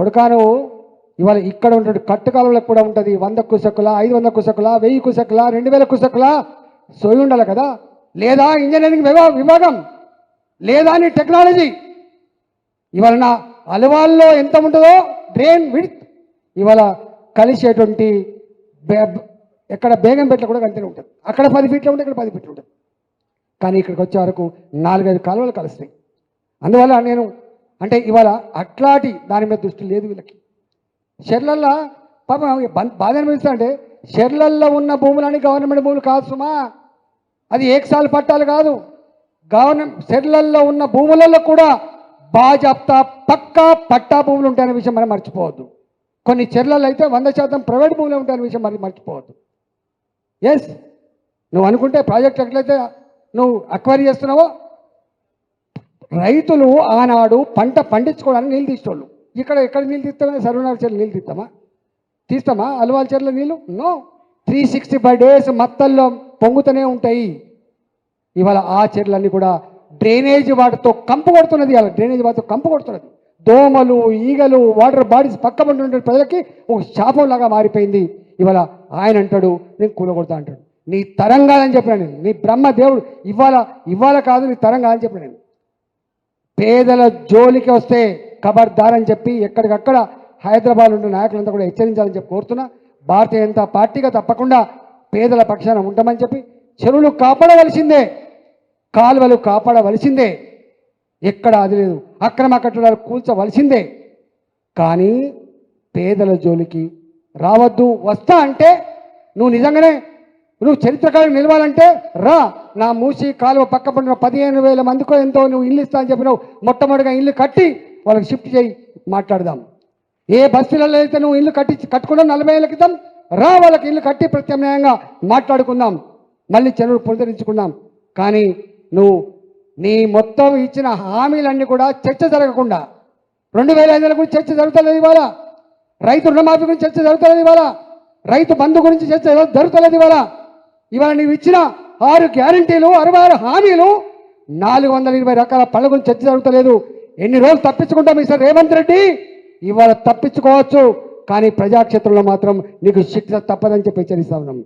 కొడుకాను ఇవాళ ఇక్కడ ఉంటుంది కట్టుకాలంలో కూడా ఉంటుంది. వంద కుసకుల ఐదు వందల కుసకుల వెయ్యి కుసకుల రెండు వేల కుసకుల సోయి ఉండాలి కదా? లేదా ఇంజనీరింగ్ విభాగం? లేదా నీ టెక్నాలజీ? ఇవాళ నా అలవాల్లో ఎంత ఉంటుందో డ్రైన్ విడ్త్. ఇవాళ కలిసేటువంటి ఎక్కడ ఎక్కడ బేగంపేటలో కూడా అంతనే ఉంటుంది. అక్కడ పది ఫీట్లు ఉంటుంది ఇక్కడ పది ఫీట్లు ఉంటుంది. కానీ ఇక్కడికి వచ్చే వరకు నాలుగైదు కాలువలు కలుస్తాయి. అందువల్ల నేను అంటే ఇవాళ అట్లాంటి దాని మీద దృష్టి లేదు వీళ్ళకి. షెర్లల్లో పాపం బాధ అనిపిస్తా అంటే షెర్లల్లో ఉన్న భూములని గవర్నమెంట్ భూములు కాదు సుమా. అది ఏకసాల పట్టాలు కాదు. గవర్నమెంట్ షెర్లల్లో ఉన్న భూములలో కూడా బాజాప్తా పక్కా పట్టా భూములు ఉంటాయనే విషయం మనం మర్చిపోవద్దు. కొన్ని చెర్లలో అయితే వంద శాతం ప్రైవేట్ భూములు ఉంటాయనే విషయం మరి మర్చిపోవద్దు. ఎస్ నువ్వు అనుకుంటే ప్రాజెక్ట్ ఎట్లయితే నువ్వు అక్వైరీ చేస్తున్నావో రైతులు ఆనాడు పంట పండించుకోవడానికి నీళ్ళు తీసేవాళ్ళు ఇక్కడ ఎక్కడ నీళ్ళు తీస్తామని సర్వనాథ చెర్ల నీళ్ళు తీస్తామా? తీస్తామా? అలవాల చెర్ల నీళ్ళు? No. Three sixty five days మత్తల్లో పొంగుతూనే ఉంటాయి. ఇవాళ ఆ చెట్లన్నీ కూడా డ్రైనేజ్ వాటితో కంపు కొడుతున్నది ఇవాళ. డ్రైనేజ్ వాటితో కంపు కొడుతున్నది. దోమలు ఈగలు వాటర్ బాడీస్ పక్క ఉండే ప్రజలకి ఒక శాపంలాగా మారిపోయింది. ఇవాళ ఆయన అంటాడు నేను కూలగొడతా అంటాడు. నీ తరంగాలని కాదని చెప్పిన నేను. నీ బ్రహ్మ దేవుడు ఇవాళ ఇవాళ కాదు నీ తరంగా అని చెప్పిన నేను. పేదల జోలికి వస్తే ఖబర్దారని చెప్పి ఎక్కడికక్కడ హైదరాబాద్ ఉన్న నాయకులంతా కూడా హెచ్చరించాలని చెప్పి కోరుతున్నా. భారతీయ జనతా పార్టీగా తప్పకుండా పేదల పక్షాన ఉంటామని చెప్పి చెరువులు కాపాడవలసిందే కాలువలు కాపాడవలసిందే ఎక్కడ అది లేదు అక్రమ కట్టడాలు కూల్చవలసిందే. కానీ పేదల జోలికి రావద్దు వస్తా అంటే నువ్వు నిజంగానే నువ్వు చరిత్రకాలం నిలవాలంటే రా. నా మూసి కాలువ పక్క పడిన పదిహేను వేల మందికో ఎంతో నువ్వు ఇల్లు ఇస్తా అని చెప్పినావు. మొట్టమొదటిగా ఇల్లు కట్టి వాళ్ళకి షిఫ్ట్ చేయి మాట్లాడదాం. ఏ బస్సులలో అయితే నువ్వు ఇల్లు కట్టి కట్టుకున్నావు నలభై ఏళ్ళ క్రితం? రా వాళ్ళకి ఇల్లు కట్టి ప్రత్యామ్నాయంగా మాట్లాడుకుందాం. మళ్ళీ చెరువులు పునరుద్ధరించుకున్నాం కానీ నువ్వు నీ మొత్తం ఇచ్చిన హామీలన్నీ కూడా చర్చ జరగకుండా రెండు వేల ఐదు గురించి చర్చ జరుగుతలేదు ఇవాళ. రైతు రుణమాఫీ గురించి చర్చ జరుగుతలేదు ఇవాళ. రైతు బంధు గురించి చర్చ జరుగుతలేదు ఇవాళ. ఇవాళ నీవు ఇచ్చిన ఆరు గ్యారంటీలు అరవై ఆరు హామీలు నాలుగు వందల ఇరవై రకాల పనుల గురించి చర్చ జరుగుతలేదు. ఎన్ని రోజులు తప్పించుకుంటాం మిస్టర్ రేవంత్ రెడ్డి? ఇవాళ తప్పించుకోవచ్చు కానీ ప్రజాక్షేత్రంలో మాత్రం నీకు శిక్ష తప్పదని చెప్పి హెచ్చరిస్తా ఉన్నాం.